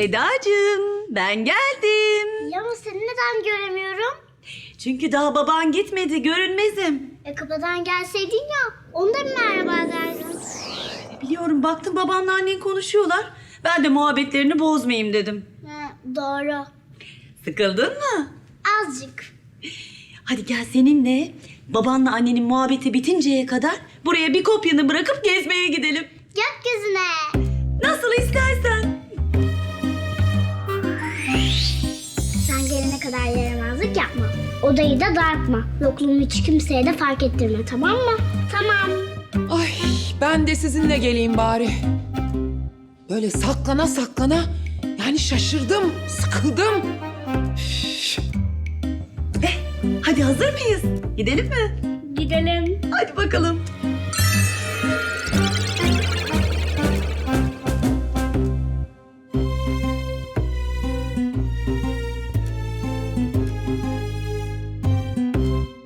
Edacığım ben geldim. Ya ama seni neden göremiyorum? Çünkü daha baban gitmedi görünmezim. E kapıdan gelseydin ya. Onu da bir merhaba derdin. Biliyorum baktım babanla annen konuşuyorlar. Ben de muhabbetlerini bozmayayım dedim. Ha, doğru. Sıkıldın mı? Azıcık. Hadi gel seninle babanla annenin muhabbeti bitinceye kadar buraya bir kopyanı bırakıp gezmeye gidelim. Gökyüzüne. Yapma. Odayı da dağıtma. Yokluğumu hiç kimseye de fark ettirme tamam mı? Tamam. Ay ben de sizinle geleyim bari. Böyle saklana saklana yani şaşırdım, sıkıldım. Hadi hazır mıyız? Gidelim mi? Gidelim. Hadi bakalım.